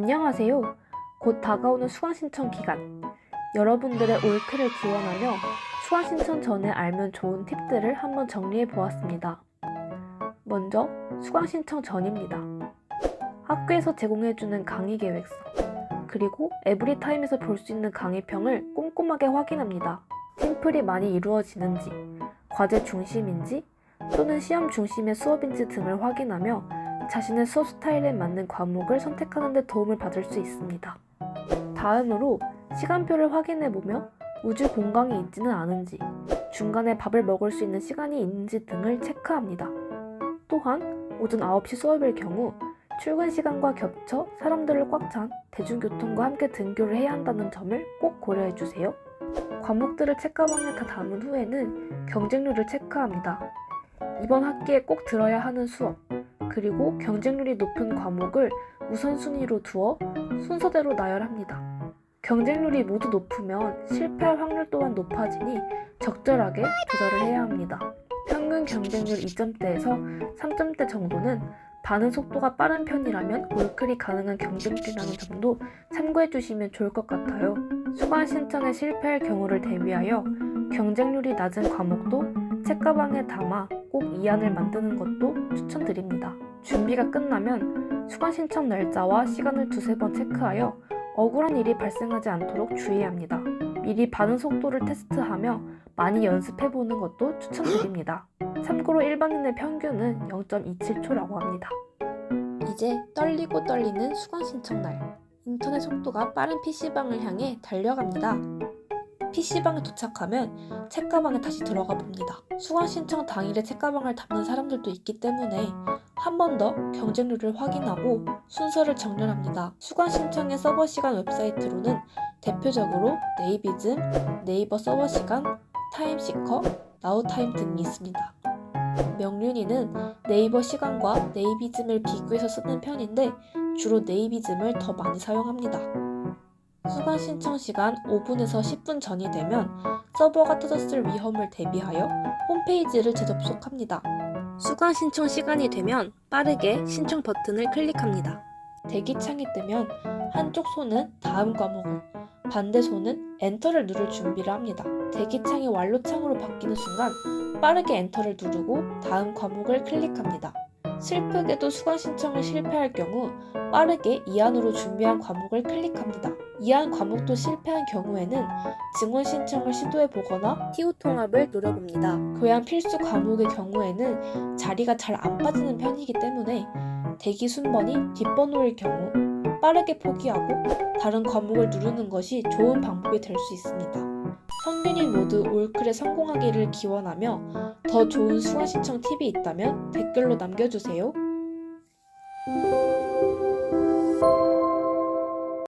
안녕하세요. 곧 다가오는 수강 신청 기간. 여러분들의 올크를 기원하며 수강 신청 전에 알면 좋은 팁들을 한번 정리해 보았습니다. 먼저 수강 신청 전입니다. 학교에서 제공해주는 강의 계획서, 그리고 에브리타임에서 볼 수 있는 강의평을 꼼꼼하게 확인합니다. 팀플이 많이 이루어지는지, 과제 중심인지, 또는 시험 중심의 수업인지 등을 확인하며 자신의 수업 스타일에 맞는 과목을 선택하는 데 도움을 받을 수 있습니다. 다음으로 시간표를 확인해 보며 우주 공강이 있지는 않은지, 중간에 밥을 먹을 수 있는 시간이 있는지 등을 체크합니다. 또한 오전 9시 수업일 경우 출근 시간과 겹쳐 사람들을 꽉 찬 대중교통과 함께 등교를 해야 한다는 점을 꼭 고려해 주세요. 과목들을 책가방에 다 담은 후에는 경쟁률을 체크합니다. 이번 학기에 꼭 들어야 하는 수업, 그리고 경쟁률이 높은 과목을 우선순위로 두어 순서대로 나열합니다. 경쟁률이 모두 높으면 실패할 확률 또한 높아지니 적절하게 조절을 해야 합니다. 평균 경쟁률 2점대에서 3점대 정도는 반응 속도가 빠른 편이라면 올클이 가능한 경쟁률이라는 점도 참고해 주시면 좋을 것 같아요. 수강 신청에 실패할 경우를 대비하여 경쟁률이 낮은 과목도 책가방에 담아 꼭 이안을 만드는 것도 추천드립니다. 준비가 끝나면 수강 신청 날짜와 시간을 두세 번 체크하여 억울한 일이 발생하지 않도록 주의해야 합니다. 미리 반응 속도를 테스트하며 많이 연습해 보는 것도 추천드립니다. 참고로 일반인의 평균은 0.27초라고 합니다. 이제 떨리고 떨리는 수강 신청 날. 인터넷 속도가 빠른 PC방을 향해 달려갑니다. PC방에 도착하면 책가방에 다시 들어가 봅니다. 수강 신청 당일에 책가방을 담는 사람들도 있기 때문에 한 번 더 경쟁률을 확인하고 순서를 정렬합니다. 수강 신청의 서버 시간 웹사이트로는 대표적으로 네이비즘, 네이버 서버 시간, 타임시커, 나우타임 등이 있습니다. 명륜이는 네이버 시간과 네이비즘을 비교해서 쓰는 편인데 주로 네이비즘을 더 많이 사용합니다. 수강 신청 시간 5분에서 10분 전이 되면 서버가 터졌을 위험을 대비하여 홈페이지를 재접속합니다. 수강 신청 시간이 되면 빠르게 신청 버튼을 클릭합니다. 대기창이 뜨면 한쪽 손은 다음 과목을, 반대 손은 엔터를 누를 준비를 합니다. 대기창이 완료창으로 바뀌는 순간 빠르게 엔터를 누르고 다음 과목을 클릭합니다. 슬프게도 수강 신청을 실패할 경우 빠르게 이안으로 준비한 과목을 클릭합니다. 이안 과목도 실패한 경우에는 증원 신청을 시도해 보거나 TO 통합을 노려봅니다. 교양 필수 과목의 경우에는 자리가 잘 안 빠지는 편이기 때문에 대기 순번이 뒷번호일 경우 빠르게 포기하고 다른 과목을 누르는 것이 좋은 방법이 될 수 있습니다. 성균이 모두 올클에 성공하기를 기원하며 더 좋은 수강 신청 팁이 있다면 댓글로 남겨주세요.